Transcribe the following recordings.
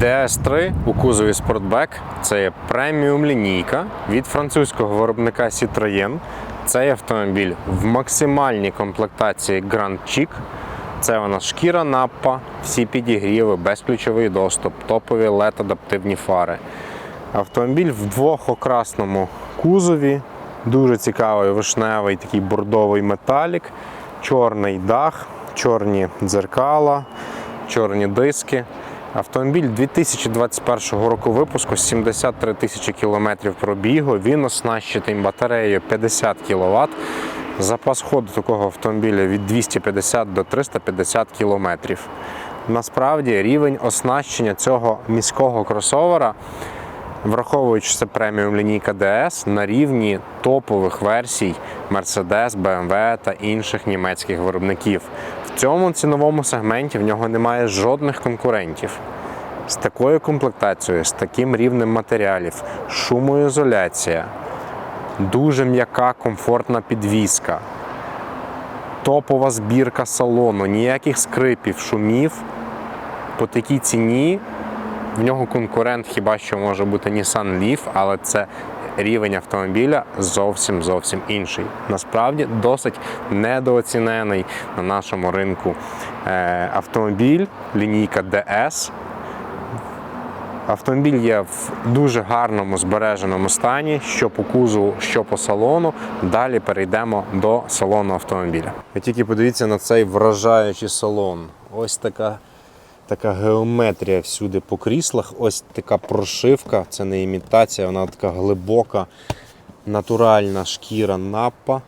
DS3 у кузові Sportback це є преміум лінійка від французького виробника Citroën. Цей автомобіль в максимальній комплектації Grand Chic. Це вона шкіра напа, всі підігріви, безключовий доступ, топові led адаптивні фари. Автомобіль в двохокрасному кузові, дуже цікавий вишневий такий бордовий металік, чорний дах, чорні дзеркала, чорні диски. Автомобіль 2021 року випуску 73 тисячі кілометрів пробігу. Він оснащений батареєю 50 кВт. Запас ходу такого автомобіля від 250 до 350 кілометрів. Насправді рівень оснащення цього міського кросовера, враховуючи це преміум лінійка DS, на рівні топових версій Mercedes, BMW та інших німецьких виробників. В цьому ціновому сегменті в нього немає жодних конкурентів. З такою комплектацією, з таким рівнем матеріалів, шумоізоляція, дуже м'яка, комфортна підвізка, топова збірка салону, ніяких скрипів, шумів. По такій ціні в нього конкурент хіба що може бути Nissan Leaf, але це рівень автомобіля зовсім зовсім інший. Насправді досить недооцінений на нашому ринку е, автомобіль, лінійка DS. Автомобіль є в дуже гарному збереженому стані, що по кузову, що по салону. Далі перейдемо до салону автомобіля. Ви тільки подивіться на цей вражаючий салон. Ось така, така геометрія всюди по кріслах, ось така прошивка, це не імітація, вона така глибока, натуральна шкіра напа.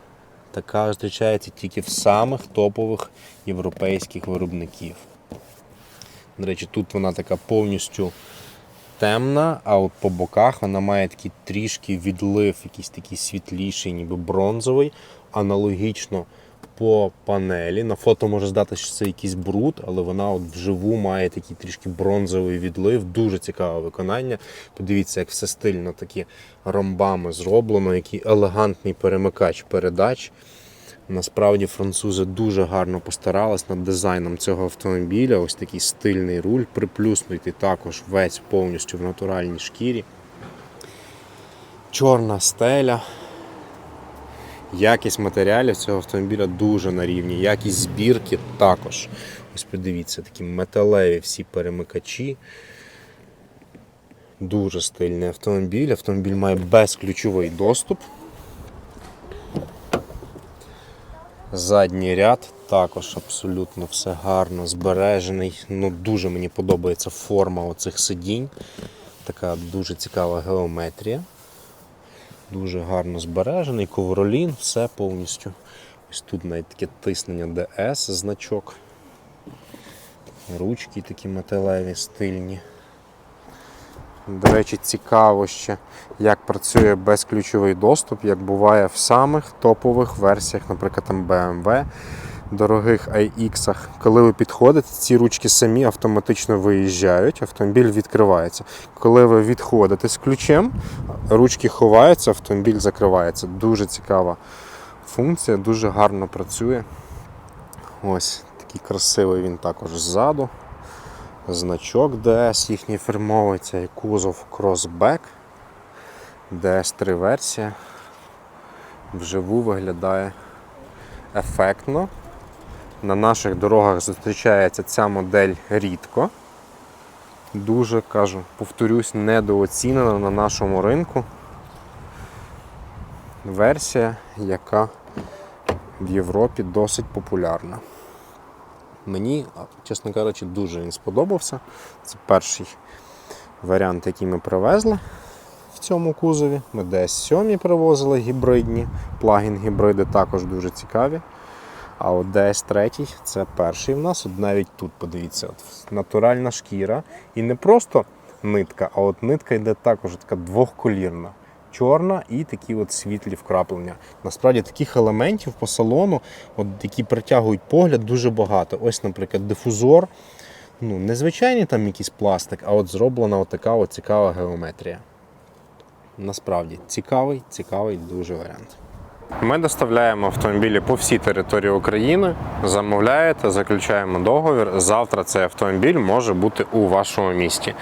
Така зустрічається тільки в самих топових європейських виробників. До речі, тут вона така повністю темна, а от по боках вона має такий трішки відлив, якийсь такий світліший, ніби бронзовий. Аналогічно по панелі. На фото може здати, що це якийсь бруд, але вона от вживу має такий трішки бронзовий відлив. Дуже цікаве виконання. Подивіться, як все стильно такі ромбами зроблено, який елегантний перемикач передач. Насправді французи дуже гарно постарались над дизайном цього автомобіля. Ось такий стильний руль, приплюснутий також весь повністю в натуральній шкірі. Чорна стеля. Якість матеріалів цього автомобіля дуже на рівні. Якість збірки також. Ось подивіться, такі металеві всі перемикачі. Дуже стильний автомобіль. Автомобіль має безключовий доступ. Задній ряд також абсолютно все гарно збережений. Ну, Дуже мені подобається форма оцих сидінь. Така дуже цікава геометрія. Дуже гарно збережений, ковролін, все повністю. Ось тут навіть таке тиснення DS значок. Ручки такі металеві, стильні. До речі, цікаво ще, як працює безключовий доступ, як буває в самих топових версіях, наприклад, там BMW, дорогих iX. Коли ви підходите, ці ручки самі автоматично виїжджають, автомобіль відкривається. Коли ви відходите з ключем, ручки ховаються, автомобіль закривається. Дуже цікава функція, дуже гарно працює. Ось такий красивий він також ззаду значок DS їхній фірмовий, це кузов Crossback. DS3 версія. Вживу виглядає ефектно. На наших дорогах зустрічається ця модель рідко. Дуже кажу, повторюсь, недооцінена на нашому ринку. Версія, яка в Європі досить популярна. Мені, чесно кажучи, дуже він сподобався. Це перший варіант, який ми привезли в цьому кузові. Ми DS7 привозили гібридні, плагін гібриди також дуже цікаві. А от DS3 це перший в нас. От навіть тут подивіться, от натуральна шкіра. І не просто нитка, а от нитка йде також така двохколірна. Чорна і такі от світлі вкраплення. Насправді таких елементів по салону, от, які притягують погляд, дуже багато. Ось, наприклад, дифузор. Ну, не звичайний там якийсь пластик, а от зроблена така цікава геометрія. Насправді цікавий, цікавий дуже варіант. Ми доставляємо автомобілі по всій території України. Замовляєте, заключаємо договір. Завтра цей автомобіль може бути у вашому місті.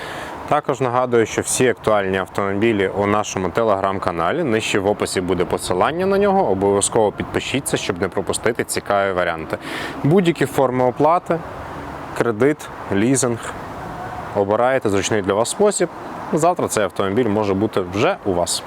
Також нагадую, що всі актуальні автомобілі у нашому телеграм-каналі. Нижче в описі буде посилання на нього. Обов'язково підпишіться, щоб не пропустити цікаві варіанти. Будь-які форми оплати, кредит, лізинг. Обираєте зручний для вас спосіб. Завтра цей автомобіль може бути вже у вас.